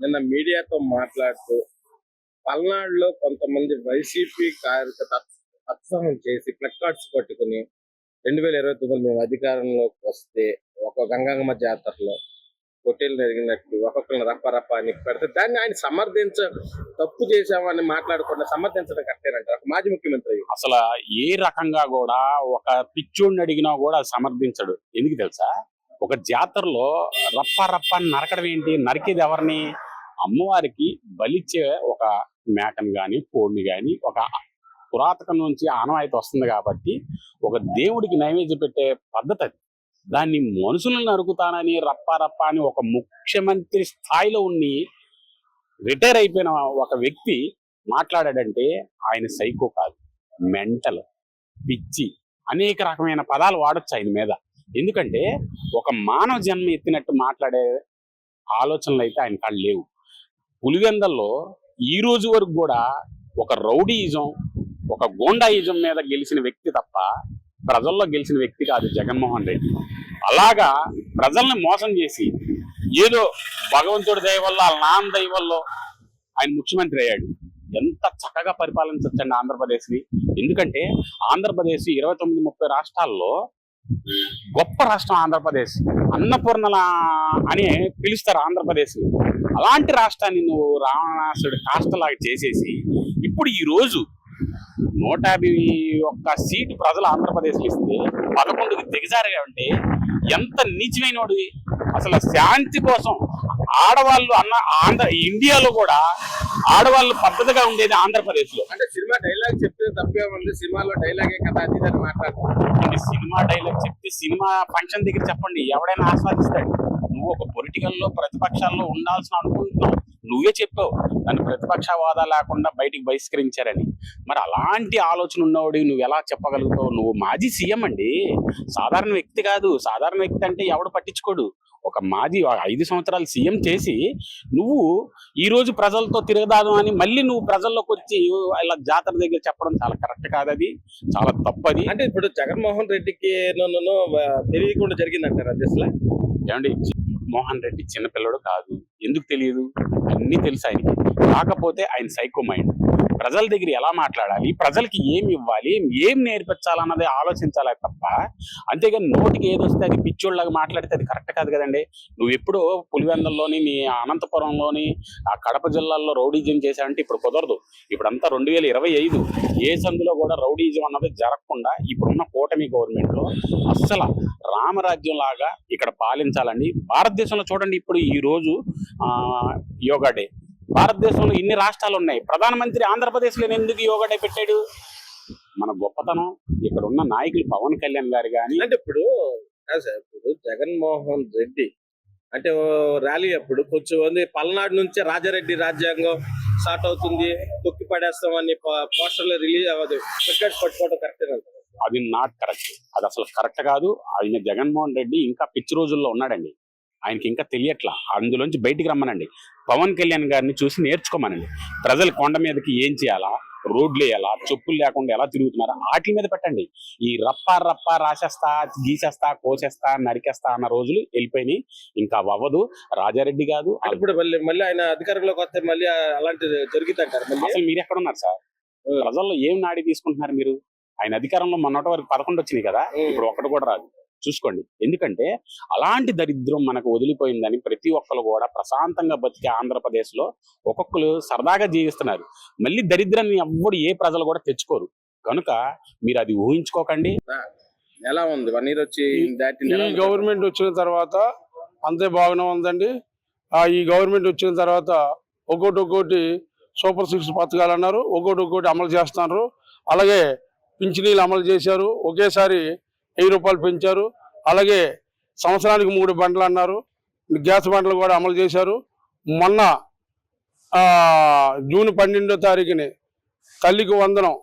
నిన్న మీడియాతో మాట్లాడుతూ పల్నాడులో కొంతమంది వైసీపీ కార్యకర్త ఉత్సాహం చేసి ప్లకార్డ్స్ పట్టుకుని రెండు వేల ఇరవై తొమ్మిది మేము అధికారంలోకి వస్తే ఒక గంగమ్మ జాతరలో పొట్టేలు జరిగినట్టు ఒక్కొక్కరిని రప్ప రప్ప అని పెడితే దాన్ని ఆయన సమర్థించ తప్పు చేశామని మాట్లాడకుండా సమర్థించడం కట్టేనంటారు ఒక మాజీ ముఖ్యమంత్రి అసలు ఏ రకంగా కూడా ఒక పిచ్చోడిని అడిగినా కూడా సమర్థించడు. ఎందుకు తెలుసా? ఒక జాతరలో రప్ప రప్ప నరకడం ఏంటి? నరికేది ఎవరిని? అమ్మవారికి బలిచ్చే ఒక మేకను కానీ కోడిని కానీ ఒక పురాతకం నుంచి ఆనవాయితీ వస్తుంది కాబట్టి ఒక దేవుడికి నైవేద్యం పెట్టే పద్ధతి అది. దాన్ని మనుషులను నరుకుతానని రప్పారప్ప అని ఒక ముఖ్యమంత్రి స్థాయిలో ఉండి రిటైర్ అయిపోయిన ఒక వ్యక్తి మాట్లాడాడంటే ఆయన సైకో కాదు మెంటల్ పిచ్చి అనేక రకమైన పదాలు వాడచ్చు ఆయన మీద. ఎందుకంటే ఒక మానవ జన్మ ఎత్తినట్టు మాట్లాడే ఆలోచనలు అయితే ఆయన కాళ్ళు లేవు. పులివెందల్లో ఈ రోజు వరకు కూడా ఒక రౌడీయిజం ఒక గోండాయిజం మీద గెలిచిన వ్యక్తి తప్ప ప్రజల్లో గెలిచిన వ్యక్తి కాదు జగన్మోహన్ రెడ్డి. అలాగా ప్రజల్ని మోసం చేసి ఏదో భగవంతుడి దయ వల్ల వాళ్ళ నాన్న దయ వల్ల ఆయన ముఖ్యమంత్రి అయ్యాడు. ఎంత చక్కగా పరిపాలించచ్చండి ఆంధ్రప్రదేశ్ని. ఎందుకంటే ఆంధ్రప్రదేశ్ ఇరవై తొమ్మిది ముప్పై రాష్ట్రాల్లో గొప్ప రాష్ట్రం ఆంధ్రప్రదేశ్. అన్నపూర్ణల అని పిలుస్తారు ఆంధ్రప్రదేశ్ అలాంటి రాష్ట్రాన్ని నువ్వు రావణాసుడి కాస్తలాగా చేసేసి ఇప్పుడు ఈరోజు నూట యాభై ఒక్క సీటు ప్రజలు ఆంధ్రప్రదేశ్లో ఇస్తే పదకొండుకి దిగజారుగా ఉంటే ఎంత నీచమైనోడివి అసలు శాంతి కోసం ఆడవాళ్ళు అన్న ఆంధ్ర ఇండియాలో కూడా ఆడవాళ్ళు పద్ధతిగా ఉండేది ఆంధ్రప్రదేశ్లో. అంటే సినిమా డైలాగ్ చెప్తే తప్పే ఉంది సినిమాలో డైలాగే కదా అది ఇది అని మాట్లాడుతున్నారు సినిమా డైలాగ్ చెప్తే సినిమా ఫంక్షన్ దగ్గర చెప్పండి ఎవడైనా ఆస్వాదిస్తాడు. నువ్వు ఒక పొలిటికల్లో ప్రతిపక్షాల్లో ఉండాల్సిన అనుకుంటున్నావు. నువ్వే చెప్పావు దాన్ని ప్రతిపక్ష వాదా లేకుండా బయటికి బహిష్కరించారని. మరి అలాంటి ఆలోచన ఉన్నవాడు నువ్వు ఎలా చెప్పగలుగుతావు? నువ్వు మాజీ సీఎం అండి. సాధారణ వ్యక్తి కాదు. సాధారణ వ్యక్తి అంటే ఎవడు పట్టించుకోడు. ఒక మాజీ ఐదు సంవత్సరాలు సీఎం చేసి నువ్వు ఈ రోజు ప్రజలతో తిరగదాదు అని మళ్ళీ నువ్వు ప్రజల్లోకి వచ్చి ఇలా జాతర దగ్గర చెప్పడం చాలా కరెక్ట్ కాదు అది చాలా తప్పది. అంటే ఇప్పుడు జగన్మోహన్ రెడ్డికి నన్ను తెలియకుండా జరిగిందంటారు అసలు ఏమండి మోహన్ రెడ్డి చిన్నపిల్లడు కాదు. ఎందుకు తెలియదు? అన్నీ తెలుసు ఆయనకి. కాకపోతే ఆయన సైకో మైండ్. ప్రజల దగ్గర ఎలా మాట్లాడాలి? ప్రజలకి ఏమి ఇవ్వాలి? ఏం నేర్పించాలన్నది ఆలోచించాలి తప్ప అంతేగాని నోటికి ఏది వస్తే అది పిచ్చోళ్ళగా మాట్లాడితే అది కరెక్ట్ కాదు కదండి. నువ్వు ఎప్పుడు పులివెందల్లోని నీ అనంతపురంలోని ఆ కడప జిల్లాల్లో రౌడీజం చేశావంటే ఇప్పుడు కుదరదు. ఇప్పుడంతా రెండు వేల ఇరవై ఐదు ఏ సందులో కూడా రౌడీజం అన్నది జరగకుండా ఇప్పుడున్న కూటమి గవర్నమెంట్లో అస్సలు రామరాజ్యం లాగా ఇక్కడ పాలించాలండి. భారతదేశంలో చూడండి ఇప్పుడు ఈ రోజు యోగా డే. భారతదేశంలో ఇన్ని రాష్ట్రాలు ఉన్నాయి ప్రధానమంత్రి ఆంధ్రప్రదేశ్లో ఎందుకు యోగా డే పెట్టాడు? మన గొప్పతనం ఇక్కడ ఉన్న నాయకులు పవన్ కళ్యాణ్ గారు కానీ అంటే ఇప్పుడు ఇప్పుడు జగన్మోహన్ రెడ్డి అంటే ర్యాలీ అప్పుడు కొంచెం మంది పల్నాడు నుంచే రాజారెడ్డి రాజ్యాంగం స్టార్ట్ అవుతుంది. తొక్కి పడేస్తామని పోస్టర్లు రిలీజ్ అవ్వదు. టికెట్ పట్టుకోవడం కరెక్ట్ అది నాట్ కరెక్ట్. అది అసలు కరెక్ట్ కాదు. ఆయన జగన్మోహన్ రెడ్డి ఇంకా పిచ్చి రోజుల్లో ఉన్నాడండి. ఆయనకి ఇంకా తెలియట్లా. అందులోంచి బయటికి రమ్మనండి. పవన్ కళ్యాణ్ గారిని చూసి నేర్చుకోమనండి. ప్రజలు కొండ మీదకి ఏం చేయాలా? రోడ్లు వేయాలా? చెప్పులు లేకుండా ఎలా తిరుగుతున్నారా? వాటి మీద పెట్టండి. ఈ రప్ప రప్ప రాసేస్తా గీసేస్తా కోసేస్తా నరికేస్తా అన్న రోజులు వెళ్ళిపోయినాయి. ఇంకా అవి అవ్వదు. రాజారెడ్డి కాదు. ఇప్పుడు మళ్ళీ మళ్ళీ ఆయన అధికారంలోకి వస్తే మళ్ళీ అలాంటి మళ్ళీ. అసలు మీరు ఎక్కడ ఉన్నారు సార్ ప్రజల్లో ఏం నాడి తీసుకుంటున్నారు మీరు? ఆయన అధికారంలో మొన్నటి వరకు పదకొండు వచ్చినాయి కదా. ఇప్పుడు ఒక్కటి కూడా రాదు. చూసుకోండి. ఎందుకంటే అలాంటి దరిద్రం మనకు వదిలిపోయిందని ప్రతి ఒక్కరు కూడా ప్రశాంతంగా బతికే ఆంధ్రప్రదేశ్లో ఒక్కొక్కరు సరదాగా జీవిస్తున్నారు. మళ్ళీ దరిద్రాన్ని ఎవ్వడు ఏ ప్రజలు కూడా తెచ్చుకోరు. కనుక మీరు అది ఊహించుకోకండి. ఎలా ఉంది? వన్ ఇయర్ వచ్చి ఈ? గవర్నమెంట్ వచ్చిన తర్వాత అంతే బాగానే ఉందండి. ఆ ఈ గవర్నమెంట్ వచ్చిన తర్వాత ఒక్కోటి ఒక్కోటి సూపర్ సిక్స్ పథకాలు అన్నారు. ఒక్కోటి ఒక్కోటి అమలు చేస్తున్నారు. అలాగే పింఛనీలు అమలు చేశారు. ఒకేసారి వెయ్యి రూపాయలు పెంచారు. అలాగే సంవత్సరానికి మూడు బండ్లు అన్నారు. గ్యాస్ బండ్లు కూడా అమలు చేశారు. మొన్న ఆ, జూన్ పన్నెండో తారీఖుని తల్లికి వందనం.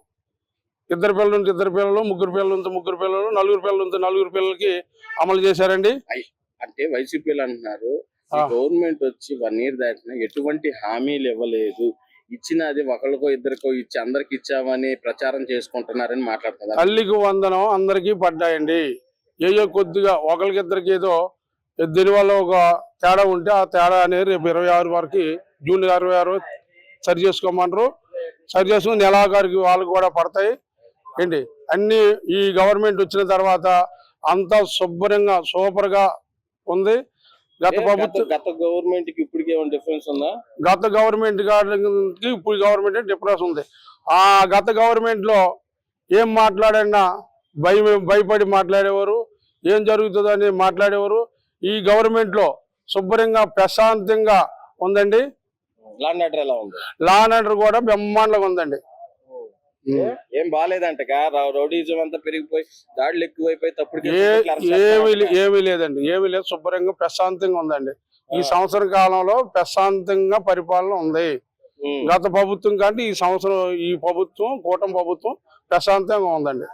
ఇద్దరు పిల్లలు ఉంటే ఇద్దరు పిల్లలు ముగ్గురు పిల్లలు ఉంటే ముగ్గురు పిల్లలు నలుగురు పిల్లలు ఉంటే నలుగురు పిల్లలకి అమలు చేశారండి. అంటే వైసీపీలు అంటున్నారు. గవర్నమెంట్ వచ్చి వన్ ఇయర్ దాటినా ఎటువంటి హామీలు ఇవ్వలేదు. ఇచ్చినది ఒకరికో ఇద్దరికో ఇచ్చి అందరికి ఇచ్చామని ప్రచారం చేసుకుంటున్నారని మాట్లాడుతున్నారు. తల్లికి వందనం అందరికీ పడ్డాయండి. ఏయో కొద్దిగా ఒకరికిద్దరికి ఏదో దీనివల్ల ఒక తేడా ఉంటే ఆ తేడా అనేది రేపు ఇరవై ఆరు వరకు జూన్ ఇరవై ఆరు సరి చేసుకోమన్నారు సరి చేసుకుని నెలాఖరికి వాళ్ళకి కూడా పడతాయి. ఏంటి? అన్ని ఈ గవర్నమెంట్ వచ్చిన తర్వాత అంతా శుభ్రంగా సూపర్గా ఉంది. గత ప్రభుత్వం గత- గవర్నమెంట్కి ఇప్పటికి ఏమైనా డిఫరెన్స్ ఉందా? గత గవర్నమెంట్కి ఇప్పుడు గవర్నమెంట్ డిఫరెన్స్ ఉంది. ఆ గత గవర్నమెంట్లో ఏం మాట్లాడినా భయం భయపడి మాట్లాడేవారు ఏం జరుగుతుందని మాట్లాడేవారు. ఈ గవర్నమెంట్లో శుభ్రంగా ప్రశాంతంగా ఉందండి. ల్యాండ్ ఆర్డర్ ఎలా ఉంది? లా అండ్ ఆర్డర్ కూడా బ్రహ్మాండంగా ఉందండి. ఏం? బాగాలేదంట రౌడీజం అంతా పెరిగిపోయి దాడులు ఎక్కువైపోయి తప్పుడు ఏమీ. ఏమీ లేదండి. ఏమీ లేదు. శుభ్రంగా ప్రశాంతంగా ఉందండి. ఈ. సంవత్సర కాలంలో ప్రశాంతంగా పరిపాలన ఉంది. గత ప్రభుత్వం కంటే ఈ సంవత్సరం ఈ ప్రభుత్వం కూటమి ప్రభుత్వం ప్రశాంతంగా ఉందండి.